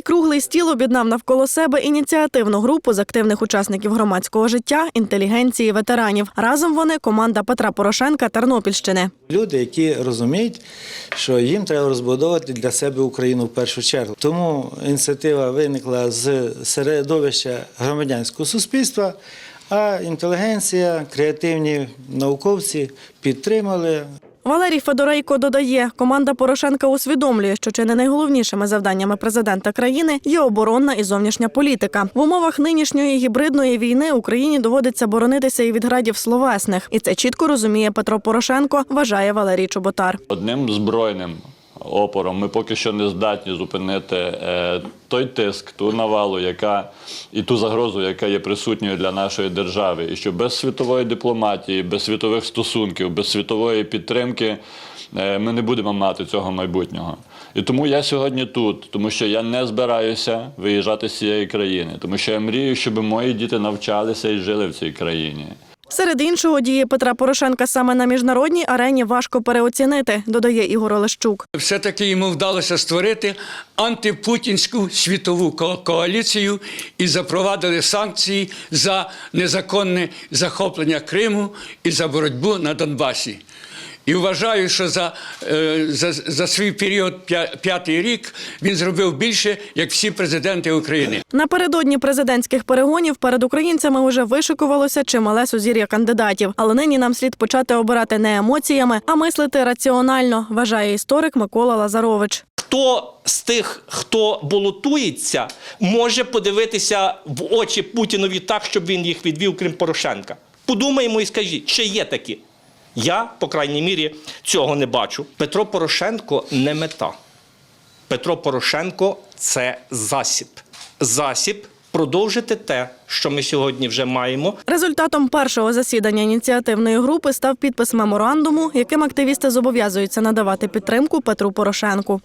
Цей круглий стіл об'єднав навколо себе ініціативну групу з активних учасників громадського життя, інтелігенції, ветеранів. Разом вони команда Петра Порошенка Тернопільщини. Люди, які розуміють, що їм треба розбудовувати для себе Україну в першу чергу. Тому ініціатива виникла з середовища громадянського суспільства, а інтелігенція, креативні науковці підтримали. Валерій Федорейко додає, команда Порошенка усвідомлює, що чи не найголовнішими завданнями президента країни є оборонна і зовнішня політика. В умовах нинішньої гібридної війни Україні доводиться боронитися і від градів словесних, і це чітко розуміє Петро Порошенко. Вважає Валерій Чоботар. Одним збройним опором ми поки що не здатні зупинити е, той тиск, ту навалу, яка і ту загрозу, яка є присутньою для нашої держави. І що без світової дипломатії, без світових стосунків, без світової підтримки е, ми не будемо мати цього майбутнього. І тому я сьогодні тут, тому що я не збираюся виїжджати з цієї країни, тому що я мрію, щоб мої діти навчалися і жили в цій країні. Серед іншого дії Петра Порошенка саме на міжнародній арені важко переоцінити, додає Ігор Олещук. Все-таки йому вдалося створити антипутінську світову ко- коаліцію і запровадили санкції за незаконне захоплення Криму і за боротьбу на Донбасі. І вважаю, що за, е, за, за свій період п'ятий рік він зробив більше, як всі президенти України. Напередодні президентських перегонів перед українцями вже вишикувалося чимале сузір'я кандидатів. Але нині нам слід почати обирати не емоціями, а мислити раціонально, вважає історик Микола Лазарович. Хто з тих, хто балотується, може подивитися в очі Путінові так, щоб він їх відвів, крім Порошенка? Подумаємо і скажіть, чи є такі? Я, по крайній мірі, цього не бачу. Петро Порошенко не мета. Петро Порошенко це засіб. Засіб продовжити те, що ми сьогодні вже маємо, Результатом першого засідання ініціативної групи став підпис меморандуму, яким активісти зобов'язуються надавати підтримку Петру Порошенку.